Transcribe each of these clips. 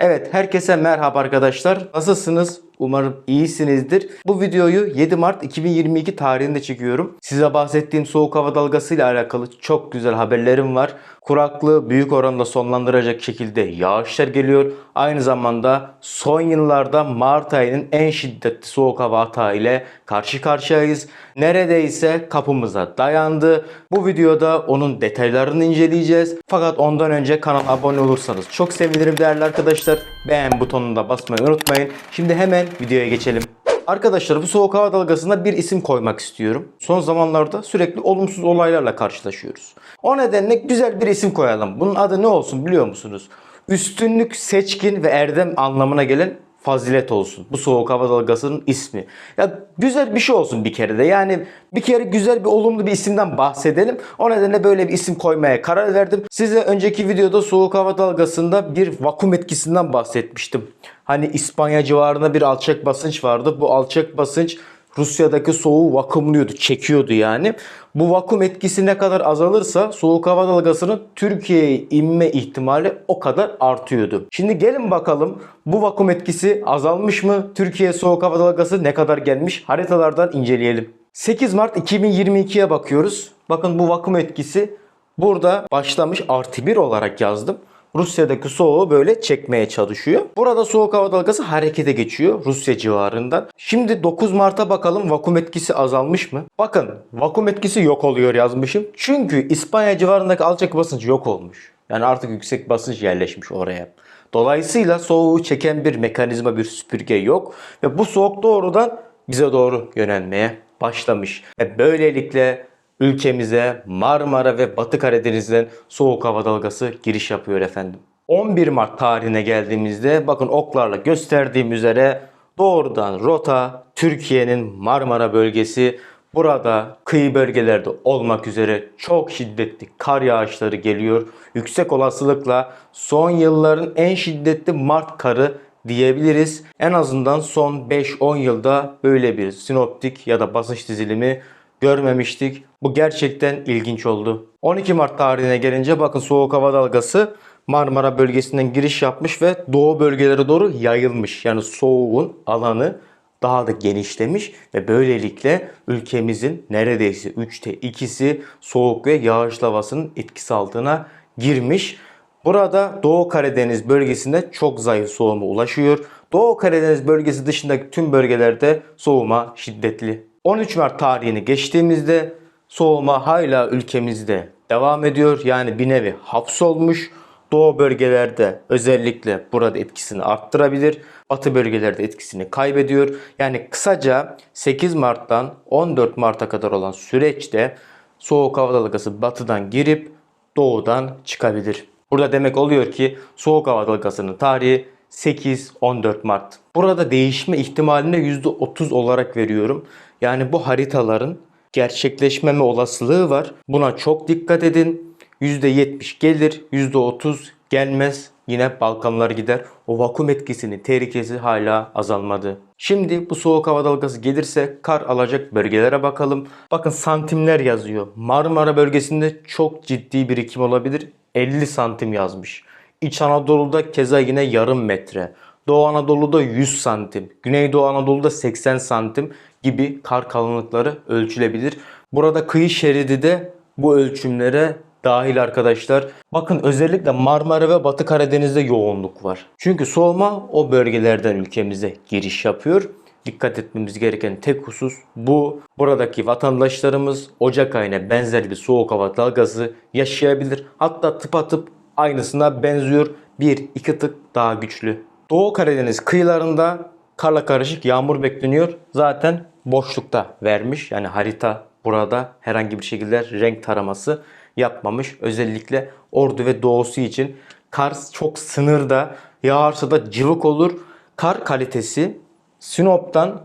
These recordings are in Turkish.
Evet, herkese merhaba arkadaşlar. Nasılsınız? Umarım iyisinizdir. Bu videoyu 7 Mart 2022 tarihinde çekiyorum. Size bahsettiğim soğuk hava dalgası ile alakalı çok güzel haberlerim var. Kuraklığı büyük oranda sonlandıracak şekilde yağışlar geliyor. Aynı zamanda son yıllarda Mart ayının en şiddetli soğuk hava atağı ile karşı karşıyayız. Neredeyse kapımıza dayandı. Bu videoda onun detaylarını inceleyeceğiz. Fakat ondan önce kanala abone olursanız çok sevinirim değerli arkadaşlar. Beğen butonuna basmayı unutmayın. Şimdi hemen videoya geçelim. Arkadaşlar bu soğuk hava dalgasına bir isim koymak istiyorum. Son zamanlarda sürekli olumsuz olaylarla karşılaşıyoruz. O nedenle güzel bir isim koyalım. Bunun adı ne olsun biliyor musunuz? Üstünlük, seçkin ve erdem anlamına gelen fazilet olsun. Bu soğuk hava dalgasının ismi. Ya güzel bir şey olsun bir kere de. Yani bir kere güzel bir olumlu bir isimden bahsedelim. O nedenle böyle bir isim koymaya karar verdim. Size önceki videoda soğuk hava dalgasında bir vakum etkisinden bahsetmiştim. Hani İspanya civarında bir alçak basınç vardı. Bu alçak basınç Rusya'daki soğuğu vakumluyordu, çekiyordu yani. Bu vakum etkisi ne kadar azalırsa soğuk hava dalgasının Türkiye'ye inme ihtimali o kadar artıyordu. Şimdi gelin bakalım bu vakum etkisi azalmış mı? Türkiye soğuk hava dalgası ne kadar gelmiş? Haritalardan inceleyelim. 8 Mart 2022'ye bakıyoruz. Bakın bu vakum etkisi burada başlamış artı 1 olarak yazdım. Rusya'daki soğuğu böyle çekmeye çalışıyor. Burada soğuk hava dalgası harekete geçiyor Rusya civarından. Şimdi 9 Mart'a bakalım vakum etkisi azalmış mı? Bakın vakum etkisi yok oluyor yazmışım. Çünkü İspanya civarındaki alçak basınç yok olmuş. Yani artık yüksek basınç yerleşmiş oraya. Dolayısıyla soğuğu çeken bir mekanizma, bir süpürge yok. Ve bu soğuk doğrudan bize doğru yönelmeye başlamış. Ve böylelikle ülkemize Marmara ve Batı Karadeniz'den soğuk hava dalgası giriş yapıyor efendim. 11 Mart tarihine geldiğimizde bakın oklarla gösterdiğim üzere doğrudan rota Türkiye'nin Marmara bölgesi Burada kıyı bölgelerde olmak üzere çok şiddetli kar yağışları geliyor. Yüksek olasılıkla son yılların en şiddetli Mart karı diyebiliriz. En azından son 5-10 yılda böyle bir sinoptik ya da basınç dizilimi görmemiştik. Bu gerçekten ilginç oldu. 12 Mart tarihine gelince bakın soğuk hava dalgası Marmara bölgesinden giriş yapmış ve doğu bölgelere doğru yayılmış. Yani soğuğun alanı daha da genişlemiş ve böylelikle ülkemizin neredeyse 3'te 2'si soğuk ve yağışlı havasının etkisi altına girmiş. Burada Doğu Karadeniz bölgesinde çok zayıf soğuma ulaşıyor. Doğu Karadeniz bölgesi dışındaki tüm bölgelerde soğuma şiddetli. 13 Mart tarihini geçtiğimizde soğuma hala ülkemizde devam ediyor. Yani bir nevi hapsolmuş. Doğu bölgelerde özellikle burada etkisini arttırabilir. Batı bölgelerde etkisini kaybediyor. Yani kısaca 8 Mart'tan 14 Mart'a kadar olan süreçte soğuk hava dalgası batıdan girip doğudan çıkabilir. Burada demek oluyor ki soğuk hava dalgasının tarihi 8-14 Mart. Burada değişme ihtimaline %30 olarak veriyorum. Yani bu haritaların gerçekleşmeme olasılığı var. Buna çok dikkat edin. %70 gelir, %30 gelmez. Yine Balkanlar gider. O vakum etkisinin tehlikesi hala azalmadı. Şimdi bu soğuk hava dalgası gelirse kar alacak bölgelere bakalım. Bakın santimler yazıyor. Marmara bölgesinde çok ciddi birikim olabilir. 50 santim yazmış. İç Anadolu'da keza yine yarım metre. Doğu Anadolu'da 100 santim. Güneydoğu Anadolu'da 80 santim gibi kar kalınlıkları ölçülebilir. Burada kıyı şeridi de bu ölçümlere dahil arkadaşlar. Bakın özellikle Marmara ve Batı Karadeniz'de yoğunluk var. Çünkü soğuma o bölgelerden ülkemize giriş yapıyor. Dikkat etmemiz gereken tek husus bu. Buradaki vatandaşlarımız Ocak ayına benzer bir soğuk hava dalgası yaşayabilir. Hatta tıpatıp aynısına benziyor. Bir iki tık daha güçlü. Doğu Karadeniz kıyılarında karla karışık yağmur bekleniyor. Zaten boşlukta vermiş. Yani harita burada herhangi bir şekilde renk taraması yapmamış. Özellikle Ordu ve doğusu için kar çok sınırda. Yağarsa da cıvık olur. Kar kalitesi Sinop'tan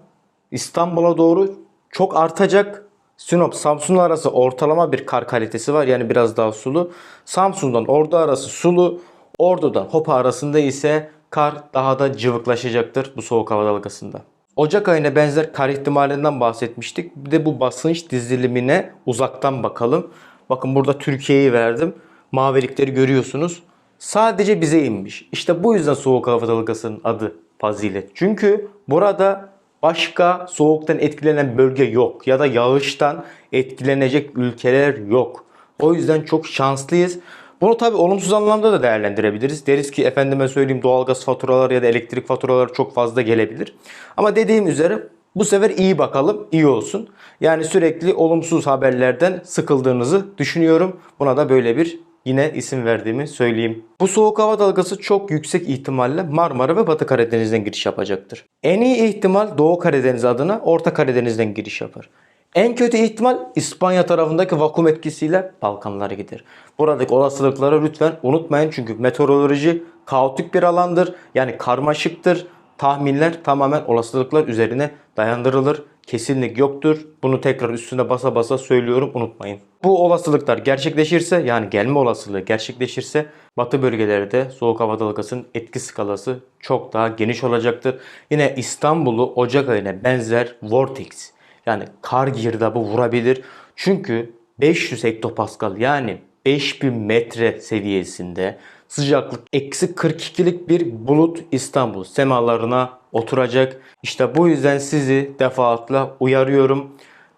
İstanbul'a doğru çok artacak. Sinop Samsun arası ortalama bir kar kalitesi var. Yani biraz daha sulu. Samsun'dan Ordu arası sulu. Ordu'dan Hopa arasında ise kar daha da cıvıklaşacaktır bu soğuk hava dalgasında. Ocak ayına benzer kar ihtimalinden bahsetmiştik. Bir de bu basınç dizilimine uzaktan bakalım. Bakın burada Türkiye'yi verdim. Mavilikleri görüyorsunuz. sadece bize inmiş. İşte bu yüzden soğuk hava dalgasının adı fazilet. Çünkü burada başka soğuktan etkilenen bölge yok ya da yağıştan etkilenecek ülkeler yok. O yüzden çok şanslıyız. Bunu tabi olumsuz anlamda da değerlendirebiliriz. Deriz ki efendime söyleyeyim doğalgaz faturaları ya da elektrik faturaları çok fazla gelebilir. Ama dediğim üzere bu sefer iyi bakalım, iyi olsun. Yani sürekli olumsuz haberlerden sıkıldığınızı düşünüyorum. Buna da böyle bir yine isim verdiğimi söyleyeyim. Bu soğuk hava dalgası çok yüksek ihtimalle Marmara ve Batı Karadeniz'den giriş yapacaktır. En iyi ihtimal Doğu Karadeniz adına Orta Karadeniz'den giriş yapar. En kötü ihtimal İspanya tarafındaki vakum etkisiyle Balkanlara gider. Buradaki olasılıkları lütfen unutmayın çünkü meteoroloji kaotik bir alandır. Yani karmaşıktır. Tahminler tamamen olasılıklar üzerine dayandırılır. Kesinlik yoktur. Bunu tekrar üstüne basa basa söylüyorum unutmayın. Bu olasılıklar gerçekleşirse yani gelme olasılığı gerçekleşirse batı bölgelerde soğuk hava dalgasının etki skalası çok daha geniş olacaktır. Yine İstanbul'u Ocak ayına benzer vortex yani kar girdabı vurabilir. Çünkü 500 hektopascal yani 5000 metre seviyesinde sıcaklık eksi 42'lik bir bulut İstanbul semalarına oturacak. İşte bu yüzden sizi defaatle uyarıyorum.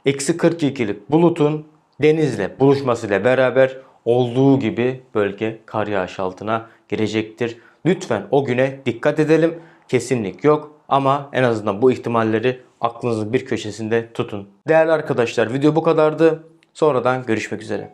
Eksi 42'lik bulutun denizle buluşmasıyla beraber olduğu gibi bölge kar yağış altına girecektir. Lütfen o güne dikkat edelim. Kesinlik yok ama en azından bu ihtimalleri aklınızın bir köşesinde tutun. Değerli arkadaşlar video bu kadardı. Sonradan görüşmek üzere.